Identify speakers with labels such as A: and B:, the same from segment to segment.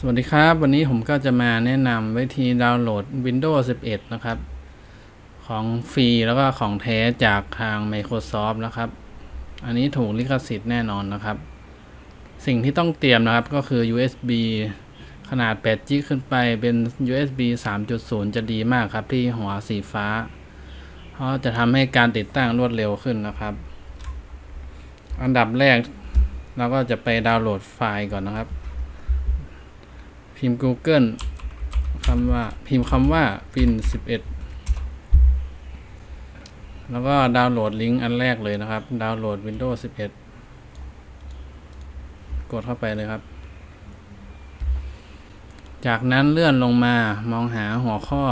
A: สวัสดีครับ วันนี้ผมก็จะมาแนะนำวิธีดาวน์โหลด Windows 11 นะครับ ของฟรีแล้วก็ของแท้จากทาง Microsoft นะครับ อันนี้ถูกลิขสิทธิ์แน่นอนนะครับ สิ่งที่ต้องเตรียมนะครับก็คือ USB ขนาด8 g ขึ้นไปเป็น USB 3.0 จะดีมากครับ ที่หัวสีฟ้า เพราะจะทำให้การติดตั้งรวดเร็วขึ้นนะครับ อันดับแรกเราก็จะไปดาวน์โหลดไฟล์ก่อนนะครับ พิมพ์ Google คำว่าพิมพ์คำว่า Win 11 แล้วก็ดาวน์โหลดลิงก์อันแรกเลยนะครับ ดาวน์โหลด Windows 11 กดเข้าไปเลยครับ จากนั้นเลื่อนลงมามองหาหัวข้อ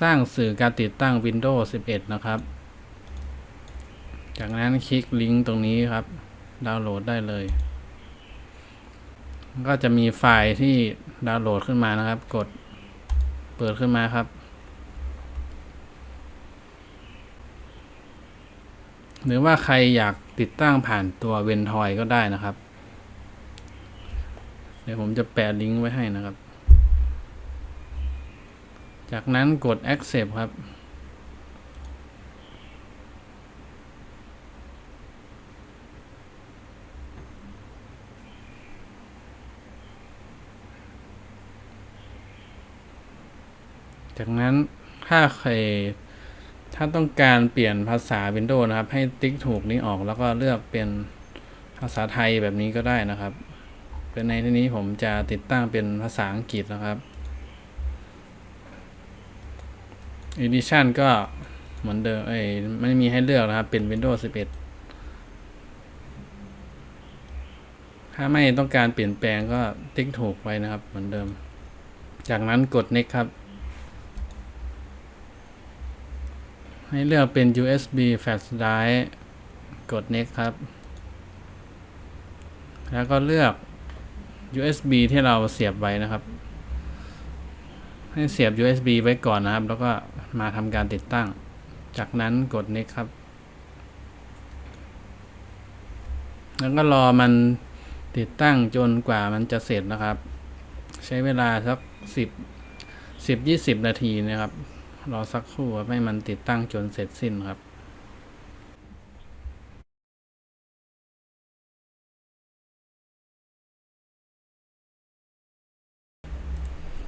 A: สร้างสื่อการติดตั้ง Windows 11 นะครับ จากนั้นคลิกลิงก์ตรงนี้ครับ ดาวน์โหลดได้เลย ก็จะมีไฟล์ที่ดาวน์โหลดขึ้นมานะครับ กดเปิดขึ้นมาครับ หรือว่าใครอยากติดตั้งผ่านตัวเวนทอยก็ได้นะครับ เดี๋ยวผมจะแปะลิงก์ไว้ให้นะครับ จากนั้นกด accept ครับ จากนั้นถ้าใครถ้าต้องการเปลี่ยนภาษา Windows นะครับ ให้ติ๊กถูกนี้ออกแล้วก็เลือกเป็นภาษาไทยแบบนี้ก็ได้นะครับ เป็นในที่นี้ผมจะติดตั้งเป็นภาษาอังกฤษนะครับ Edition ก็เหมือนเดิมเอ้ยไม่มีให้เลือกนะครับ เป็น Windows 11 ถ้าไม่ต้องการเปลี่ยนแปลงก็ติ๊กถูกไว้นะครับ เหมือนเดิม จากนั้นกด next ครับ ให้เลือกเป็น USB flash drive กด next ครับ แล้วก็เลือก USB ที่เราเสียบไว้นะครับ ให้เสียบ USB ไว้ก่อนนะครับ แล้วก็มาทำการติดตั้ง จากนั้นกด next ครับ แล้วก็รอมันติดตั้งจนกว่ามันจะเสร็จนะครับ ใช้เวลาสักสิบสิบยี่สิบนาทีนะครับ รอสักครู่ครับให้มันติดตั้งจนเสร็จสิ้นครับ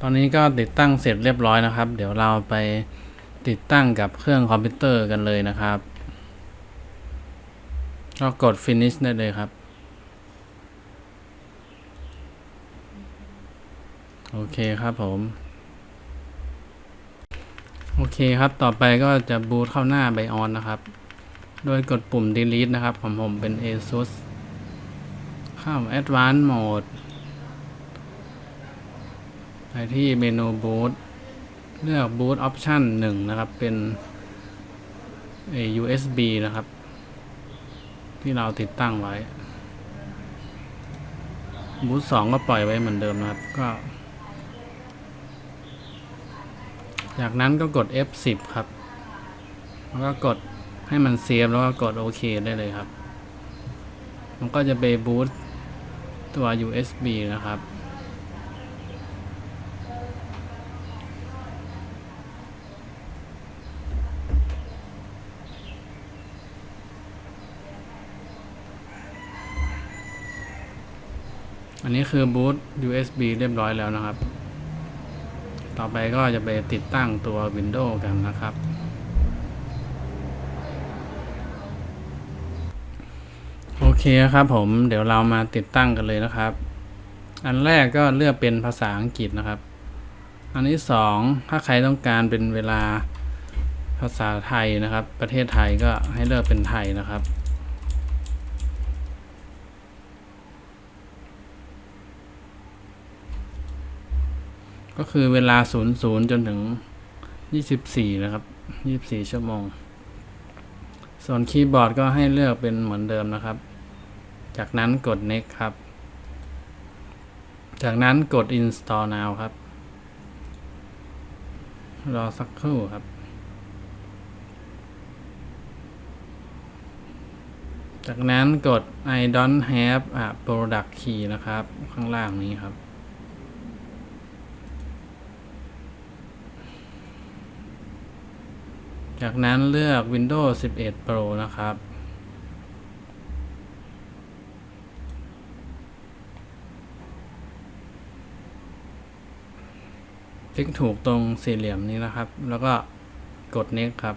A: ตอนนี้ก็ติดตั้งเสร็จเรียบร้อยนะครับ เดี๋ยวเราไปติดตั้งกับเครื่องคอมพิวเตอร์กันเลยนะครับ ก็กด finish ได้เลยครับ โอเคครับผม โอเคครับ ต่อไปก็จะบูตเข้าหน้าไบออนนะครับ โดยกดปุ่ม delete นะครับ ของผมเป็น ASUS เข้า advanced mode ไปที่เมนู boot เลือก boot option 1นะครับ เป็น USB นะครับ ที่เราติดตั้งไว้บูต2ก็ปล่อยไว้เหมือนเดิมนะครับ ก็ จากนั้นก็กด F10 ครับ แล้วก็กดให้มันเซฟแล้วก็กดโอเคได้เลยครับ มันก็จะไปบูตตัว USB นะครับอันนี้คือบูต USB เรียบร้อยแล้วนะครับ ต่อไปก็จะไปติดตั้งตัว Windows กันนะครับ โอเคครับผมเดี๋ยวเรามาติดตั้งกันเลยนะครับ อันแรกก็เลือกเป็นภาษาอังกฤษนะครับ อันที่สองถ้าใครต้องการเป็นเวลาภาษาไทยนะครับ ประเทศไทยก็ให้เลือกเป็นไทยนะครับ ก็คือเวลา 00 จนถึง 24 นะครับ 24 ชั่วโมง ส่วนคีย์บอร์ดก็ให้เลือกเป็นเหมือนเดิมนะครับ จากนั้นกด next ครับ จากนั้นกด install now ครับ รอสักครู่ครับ จากนั้นกด I don't have a product key นะครับ ข้างล่างนี้ครับ จากนั้นเลือก Windows 11 Pro นะครับ คลิกถูกตรงสี่เหลี่ยมนี้นะครับ แล้วก็กด next ครับ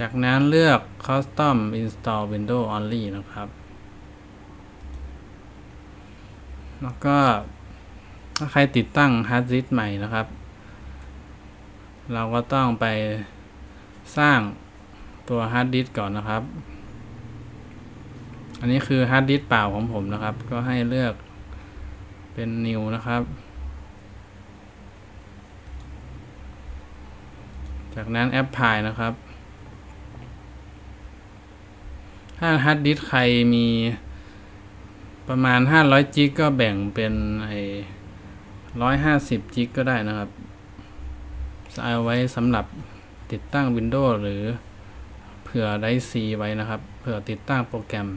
A: จากนั้นเลือก custom install windows only นะครับ แล้วก็ถ้าใครติดตั้งฮาร์ดดิสก์ใหม่นะครับ เราก็ต้องไปสร้างตัวฮาร์ดดิสก่อนนะครับ อันนี้คือฮาร์ดดิสเปล่าของผมนะครับ ก็ให้เลือกเป็น new นะครับ จากนั้นแอปพลายนะครับ ถ้าฮาร์ดดิสใครมีประมาณ 500 จิกก็แบ่งเป็นไอ้150 จิกก็ได้นะครับ เอาไว้สำหรับติดตั้ง Windows หรือเผื่อได้ C ไว้นะครับ เผื่อติดตั้งโปรแกรม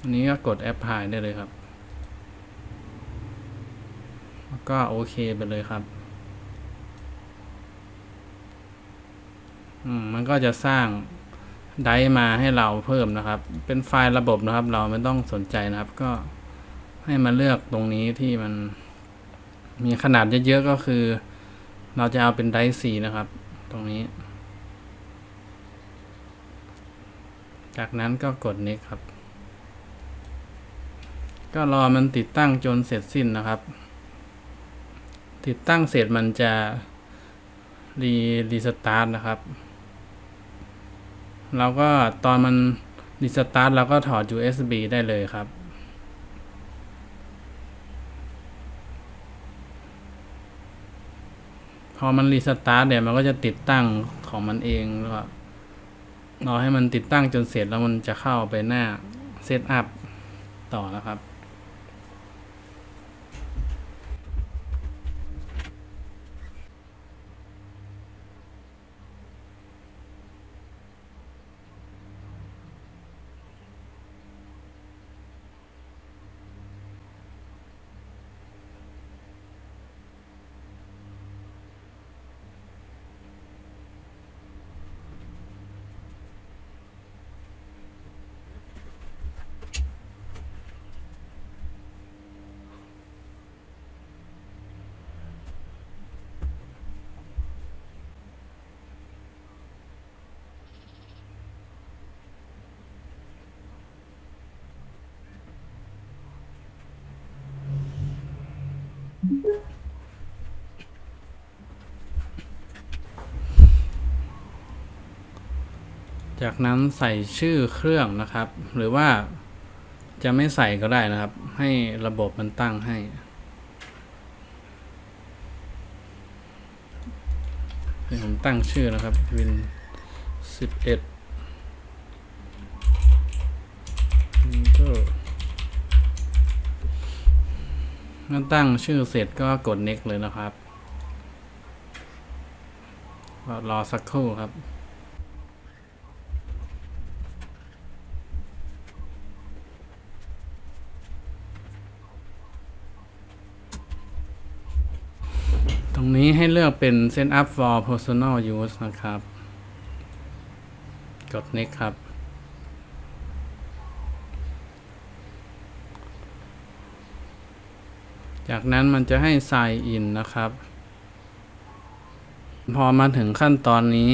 A: อันนี้ก็กดแอปพลายได้เลยครับ แล้วก็โอเคไปเลยครับอืมมันก็จะสร้างไดมาให้เราเพิ่มนะครับ เป็นไฟล์ระบบนะครับ เราไม่ต้องสนใจนะครับ ก็ให้มาเลือกตรงนี้ที่มันมีขนาดเยอะๆก็คือ เราจะเอาเป็นไดร์สีนะครับ ตรงนี้ จากนั้นก็กด next ครับ ก็รอมันติดตั้งจนเสร็จสิ้นนะครับ ติดตั้งเสร็จมันจะรีรีสตาร์ทนะครับ เราก็ตอนมันรีสตาร์ทเราก็ถอด USB ได้เลยครับ พอมันรีสตาร์ทเนี่ยมันก็จะติดตั้งของมันเองแล้วก็รอให้มันติดตั้งจนเสร็จแล้วมันจะเข้าไปหน้าเซตอัพต่อนะครับ จากนั้นใส่ชื่อเครื่องนะครับ หรือว่าจะไม่ใส่ก็ได้นะครับ ให้ระบบมันตั้งให้ให้ผมตั้งชื่อนะครับ Win 11 Windows เมื่อตั้งชื่อเสร็จก็กด next เลยนะครับรอสักครู่ครับตรงนี้ให้เลือกเป็น Set up for personal use นะครับ กด next ครับ จากนั้นมันจะให้ sign in นะครับ พอมาถึงขั้นตอนนี้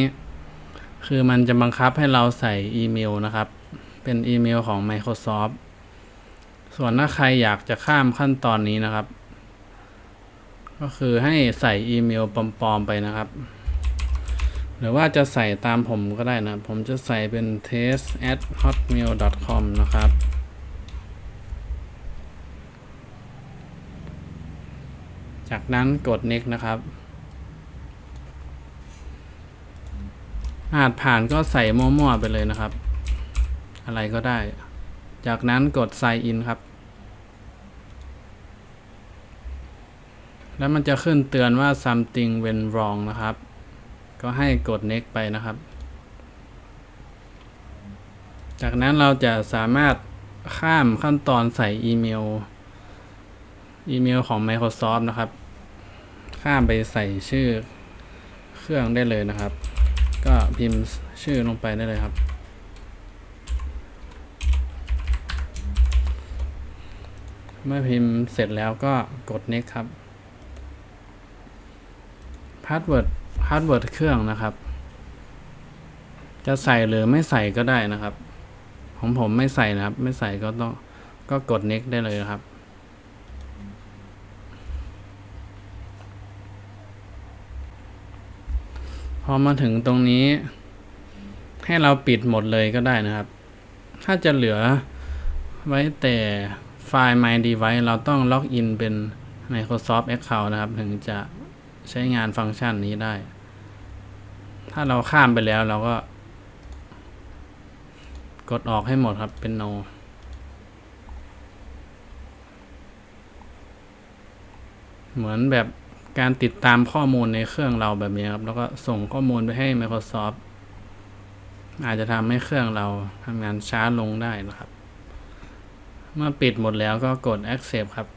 A: คือมันจะบังคับให้เราใส่อีเมลนะครับ เป็นอีเมลของ Microsoft ส่วนถ้าใครอยากจะข้ามขั้นตอนนี้นะครับ ก็คือให้ใส่อีเมลปลอมๆไปนะครับ หรือว่าจะใส่ตามผมก็ได้นะ ผมจะใส่เป็น test at hotmail com นะครับ จากนั้นกด next นะครับ อาจผ่านก็ใส่มั่วๆไปเลยนะครับ อะไรก็ได้ จากนั้นกด sign in ครับ แล้วมันจะขึ้นเตือนว่า something went wrong นะครับ ก็ให้กด next ไปนะครับ จากนั้นเราจะสามารถข้ามขั้นตอนใส่อีเมล อีเมลของ Microsoft นะครับ ข้ามไปใส่ชื่อเครื่องได้เลยนะครับ ก็พิมพ์ชื่อลงไปได้เลยครับ เมื่อพิมพ์เสร็จแล้วก็กด next ครับพาสเวิร์ดพาสเวิร์ดเครื่องนะครับ จะใส่หรือไม่ใส่ก็ได้นะครับ ของผมไม่ใส่นะครับ ไม่ใส่ก็ต้องก็กด next ได้เลยนะครับ พอมาถึงตรงนี้ ให้เราปิดหมดเลยก็ได้นะครับ ถ้าจะเหลือไว้แต่ไฟล์ My Device เราต้องล็อกอินเป็น Microsoft Account นะครับ ถึงจะใช้งานฟังก์ชันนี้ได้ ถ้าเราข้ามไปแล้วเราก็ กดออกให้หมดครับเป็น no เหมือนแบบ การติดตามข้อมูลในเครื่องเราแบบนี้ครับ แล้วก็ส่งข้อมูลไปให้ Microsoft อาจจะทำให้เครื่องเราทำงานช้าลงได้นะครับ เมื่อปิดหมดแล้วก็กด accept ครับ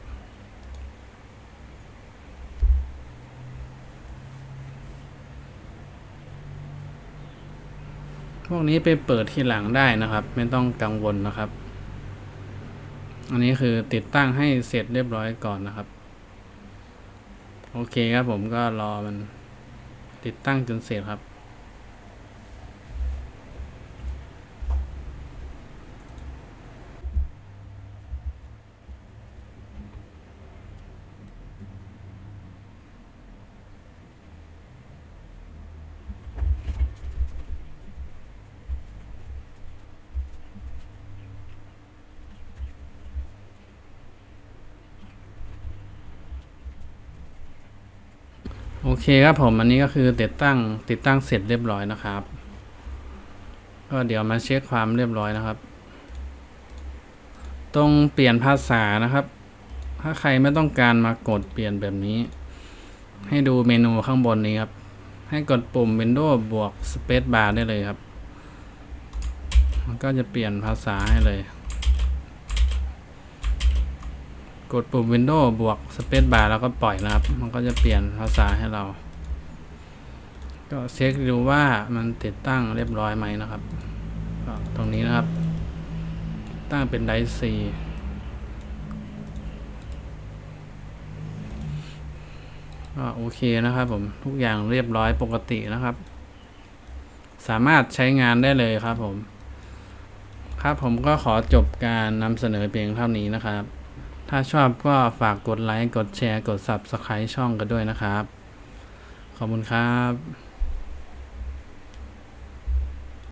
A: พวกนี้ไปเปิดที่หลังได้นะครับ ไม่ต้องกังวลนะครับ อันนี้คือติดตั้งให้เสร็จเรียบร้อยก่อนนะครับ โอเคครับผมก็รอมันติดตั้งจนเสร็จครับ เคครับผมอันนี้ก็คือติดตั้งติดตั้งเสร็จเรียบร้อยนะครับ ก็เดี๋ยวมาเช็คความเรียบร้อยนะครับ ตรงเปลี่ยนภาษานะครับ ถ้าใครไม่ต้องการมากดเปลี่ยนแบบนี้ ให้ดูเมนูข้างบนนี้ครับ ให้กดปุ่ม Windows บวก Space Bar ได้เลยครับ มันก็จะเปลี่ยนภาษาให้เลย กดปุ่ม Windows บวก Space Bar แล้วก็ปล่อยนะครับ มันก็จะเปลี่ยนภาษาให้เรา ก็เช็คดูว่ามันติดตั้งเรียบร้อยไหมนะครับก็ตรงนี้นะครับ ตั้งเป็นไดซีก็โอเคนะครับผม ทุกอย่างเรียบร้อยปกตินะครับ สามารถใช้งานได้เลยครับผม ครับผมก็ขอจบการนำเสนอเพียงเท่านี้นะครับ ถ้าชอบก็ฝากกดไลค์ กดแชร์ กด Subscribe ช่องกันด้วยนะครับ ขอบคุณครับ